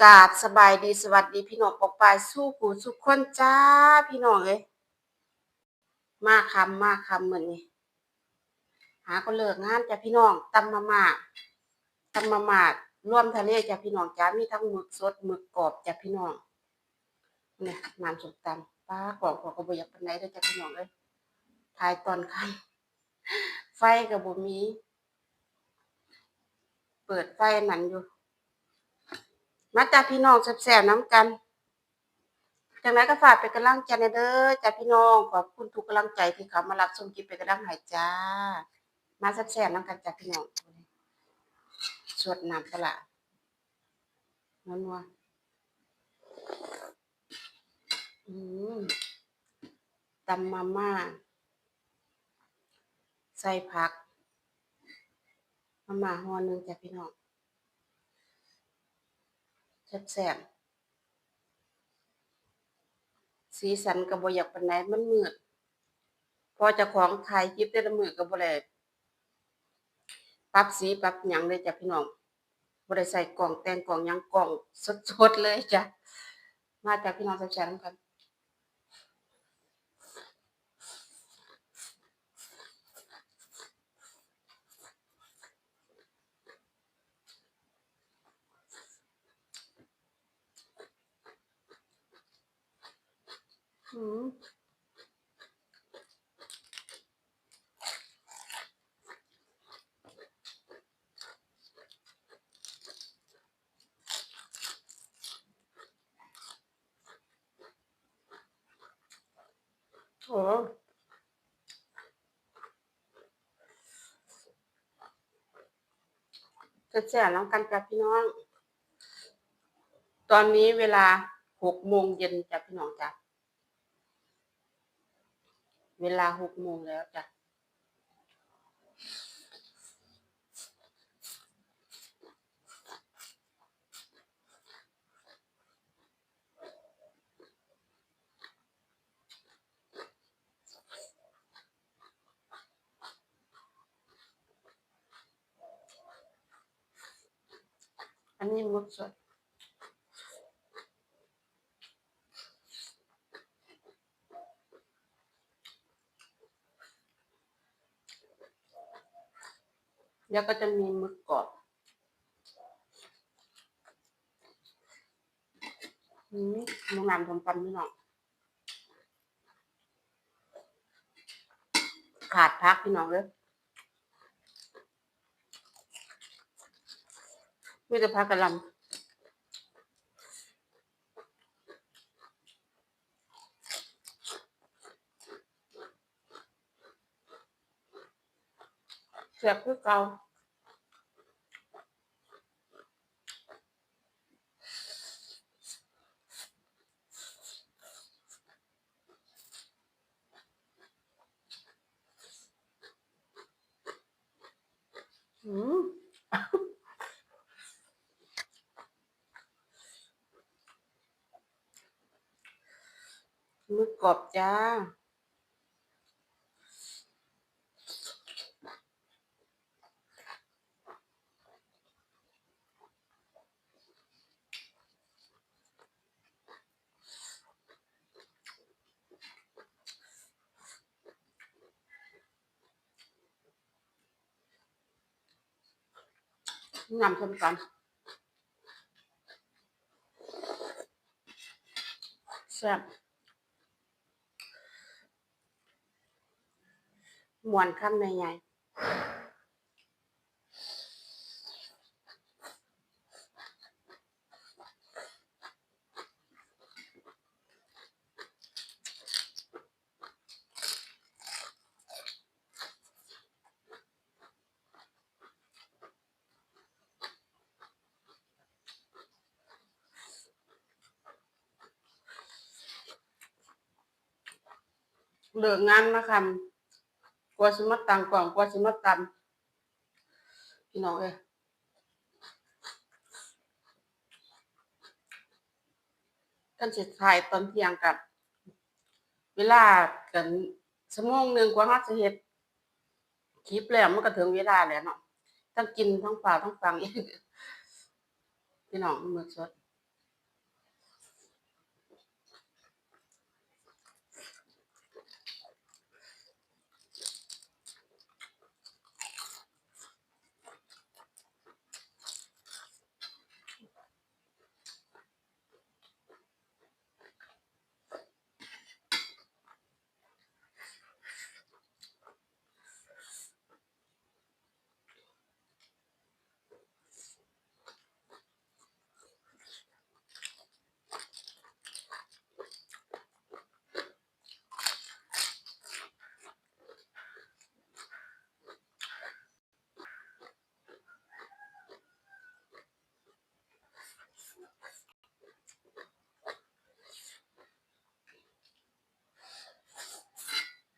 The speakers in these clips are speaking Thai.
กาบสบายดีสวัสดีพี่น้องปกปายสู้ผู้สุขคนจ้าพี่น้องเอ้ยมาคำมาคำเหมือนนี้หาก็เลิกงานจ้ะพี่น้องตำมามาตำมามาร่วมทะเลจ้ะพี่น้องจ้ามีทั้งหมึกสดหมึกกรอบจ้ะพี่น้องเนี่ยน้ำสดตำป้ากรอบกว่าก็บ่อยากปานใดเด้จ้ะพี่น้องเอ้ยถ่ายตอนค่ำไฟก็บ่มี เปิดไฟนั่นอยู่ มาจากพี่น้องแซ่บๆน้ำกันจังไรก็ฝากเป็นกำลังใจในเด้อจ้าพี่น้องขอบคุณทุกกำลังใจที่เขามารับชมคลิปเป็นกำลังใจจ้า มาแซ่บๆน้ำกันจ้าพี่น้องสวดน้ำปลานัวๆอืมตำมาม่า ใส่ผัก มาม่าห่อหนึ่งจ้าพี่น้อง แซ่บๆสีสันกระบอยากปานไหนมันมืด พอจะของถ่ายคลิปได้ละมือก็บ่ได้ปรับสีปรับหยังเลยจ้ะพี่น้องบริใส่กล่องแต่งกล่องยังกล่องสดๆเลยจ้ะ มาจากพี่น้องแซ่บๆนำกัน อืมโอ้ แซ่บๆนำกันจ้ะพี่น้อง ตอนนี้เวลาหกโมงเย็นจ้ะพี่น้องจ้ะ เวลาหกโมงแล้วจ้ะ อันนี้หมึกสดแล้วก็จะมีมึกกรอบอืมโรงงานทำปันพี่น้องขาดพักพี่น้องเลยไม่จะพักกระหลำเสียบคือเก่าอืม หมึ กรอบจ้า นำชมกันแซ่บ มวนข้ามในไงเหลืองานมาคำ กลัวสิมาตังกล่องกลัวสิมาตำพี่น้องเอ้ยกันสิถ่ายตอนเที่ยงกับ เวลากันชั่วโมงหนึ่งกว่าเราจะเฮ็ดคลิปแล้วมันก็ถึงเวลาแล้วเนาะทั้งกินทั้งเปล่าทั้งฟังพี่น้องมือสด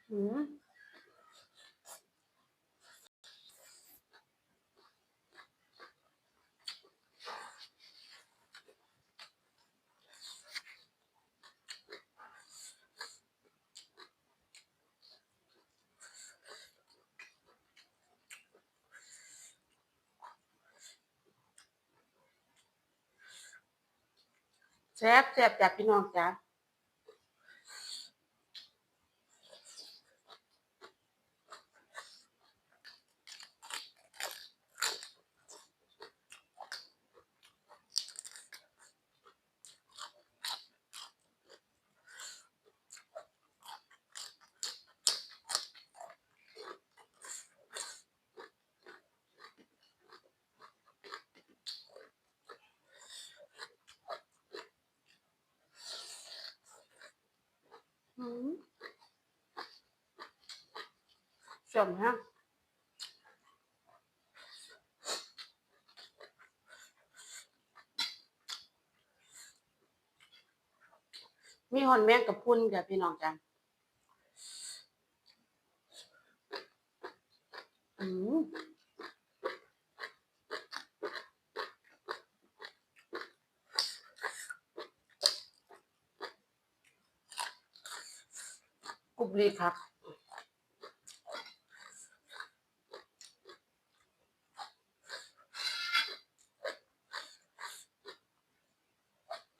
แซ่บแซ่บจากพี่น้องจ้า สมฮะมีหอนแมงกับพุ่นจ้ะพี่น้องจ้าอืม ดีครับ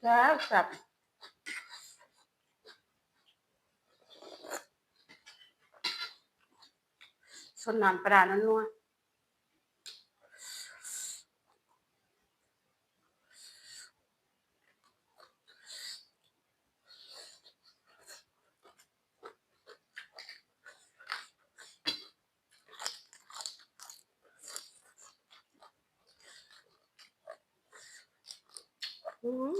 แซ่บครับส่วนน้ำปลานั่นนัว อืม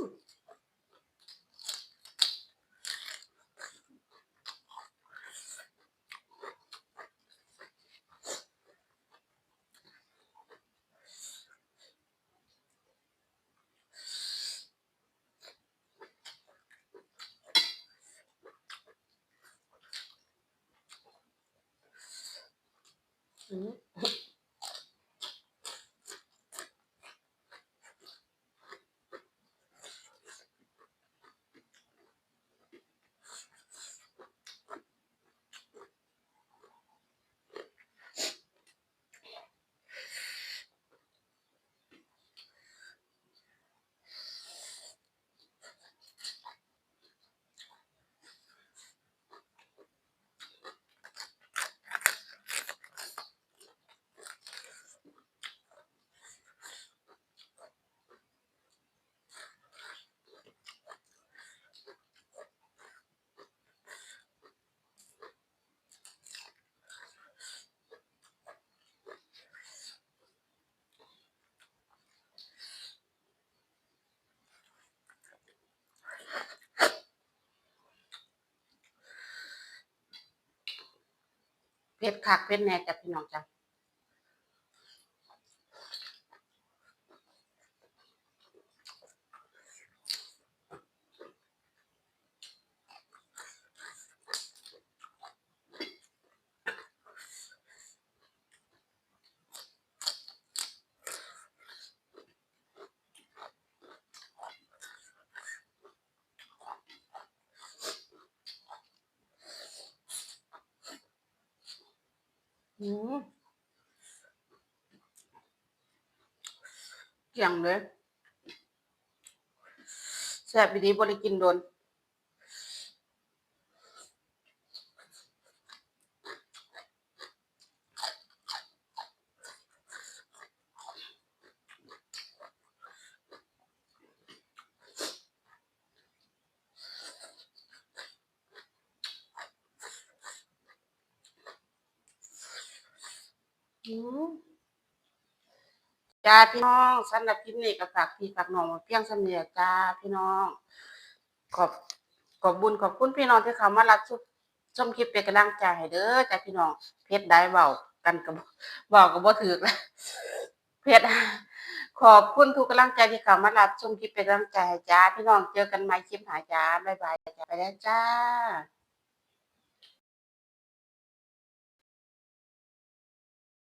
เผ็ดคักเผ็ดแน่จ้ะพี่น้องจ้ะ เกี่ยงเลยแซ่บอีดีบ่ได้กินโดน อืม จ้าพี่น้องสำหรับคลิปนี้ก็ฝากพี่ฝากน้องเพียงสำเนียจ้าพี่น้อง ขอบขอบบุญขอบคุณพี่น้องที่เขามารับชมชมคลิปเป็นกำลังใจให้เด้อจ้าพี่น้องเพชรได้เบากันกับเบากับบ่ถือแล้วเพชรขอบคุณทุกกำลังใจที่เขามารับชมคลิปเป็นกำลังใจให้จ้าพี่น้องเจอกันใหม่คลิปหาจ้าบ๊ายบายจ้าไปแล้วจ้า